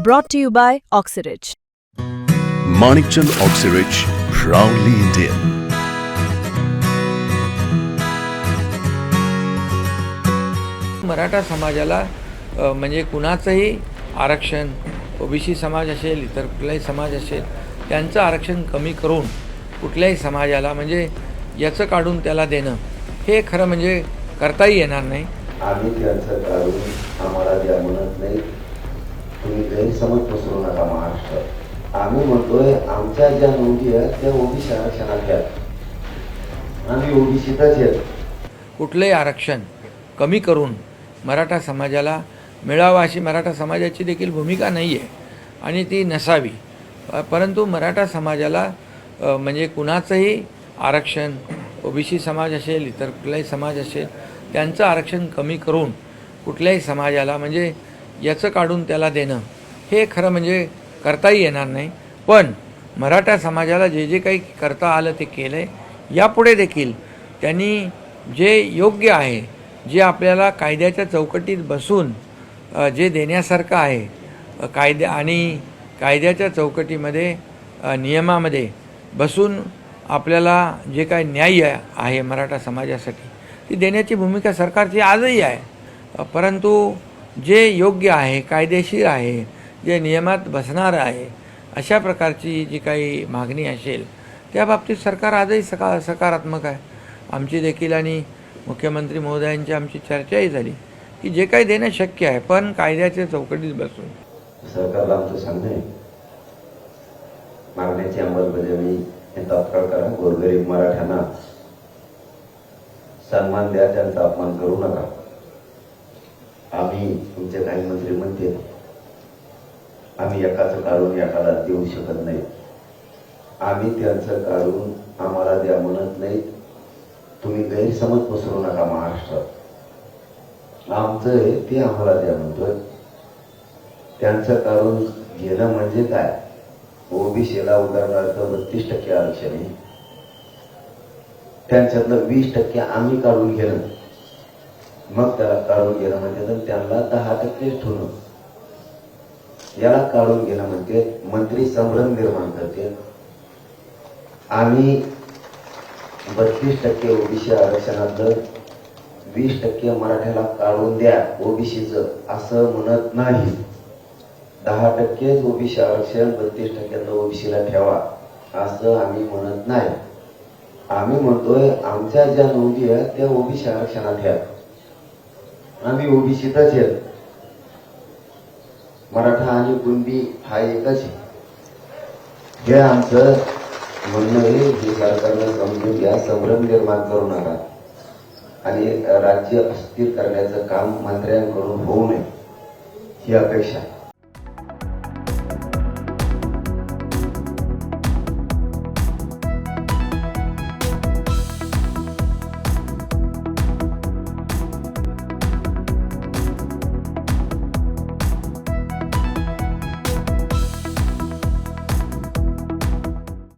Brought to you by Oxyridge. Manikchand Oxyrich, proudly Indian. Maratha समाजाला म्हणजे कुणाचंही आरक्षण ओबीसी समाज असेल इतर कुठलाही समाज असेल त्यांचं आरक्षण कमी करून कुठल्याही समाजाला म्हणजे याचं काढून त्याला देणं हे खरं म्हणजे करताही येणार नाही आम्ही त्यांचं काढून आम्हाला द्या म्हणत नाही तुम्ही गैरसमज पसरू नका महाराष्ट्रात आम्ही म्हणतोय आमच्या ज्या नोंदी आहेत त्या ओबीसी आरक्षणाच्या आम्ही ओबीसीतच आहेत. कुठलंही आरक्षण कमी करून मराठा समाजाला मिळावा अशी मराठा समाजाची देखील भूमिका नाही आहे आणि ती नसावी. परंतु मराठा समाजाला म्हणजे कुणाचंही आरक्षण ओबीसी समाज असेल इतर कुठलाही समाज असेल त्यांचं आरक्षण कमी करून कुठल्याही समाजाला म्हणजे याचं काढून त्याला देणं. हे खरं म्हणजे करताही येणार नाही. पण मराठा समाजाला जे जे काही करता आलं ते केलं आहे यापुढे देखील त्यांनी जे योग्य आहे जे आपल्याला कायद्याच्या चौकटीत बसून जे देण्यासारखं आहे कायद्या आणि कायद्याच्या चौकटीमध्ये नियमामध्ये बसून आपल्याला जे काय न्याय आहे मराठा समाजासाठी ती देण्याची भूमिका सरकारची आजही आहे. परंतु जे योग्य आहे कायदेशीर आहे जे नियमात बसणार आहे अशा प्रकारची जी काही मागणी असेल त्या बाबतीत सरकार आजही सका सकारात्मक आहे. आमची देखील आणि मुख्यमंत्री महोदयांची आमची चर्चाही झाली की जे काही देणं शक्य आहे पण कायद्याच्या चौकटीत बसून. सरकारला आमचं सांगणं आहे. मागण्याची अंमलबजावणी हे तात्काळ करा. गोरगरीब मराठ्यांना सन्मान द्या त्यांचा अपमान करू नका. आम्ही तुमचे काही मंत्री म्हणते आम्ही एकाचं काढून एकाला देऊ शकत नाही. आम्ही त्यांचं काढून आम्हाला द्या म्हणत नाही. तुम्ही गैरसमज पसरू नका महाराष्ट्रात. आमचं आहे ते आम्हाला द्या म्हणतोय. त्यांचं काढून घेणं म्हणजे काय? ओबीसीला उदाहरणार्थ बत्तीस टक्के आरक्षण आहे. त्यांच्यातलं वीस टक्के आम्ही काढून घेणं. मग त्याला काढून गेला म्हणते तर त्यांना दहा टक्के ठेवणं. याला काढून घेणं म्हणते मंत्री संभ्रम निर्माण करते. आम्ही बत्तीस टक्के ओबीसी आरक्षणातलं वीस टक्के मराठ्याला काढून द्या ओबीसीचं असं म्हणत नाही. दहा टक्केच ओबीसी आरक्षण बत्तीस टक्क्यातलं ओबीसीला ठेवा असं आम्ही म्हणत नाही. आम्ही म्हणतोय आमच्या ज्या नोंदी आहेत त्या ओबीसी आरक्षणात घ्या आम्ही ओबीसीतच आहेत. मराठा आणि कुणबी हा एकच आहे. हे आमचं म्हणणं आहे हे सरकारनं समजून घ्या संभ्रम निर्माण करू नका. आणि राज्य अस्थिर करण्याचं काम मंत्र्यांकडून होऊ नये. ही अपेक्षा आहे.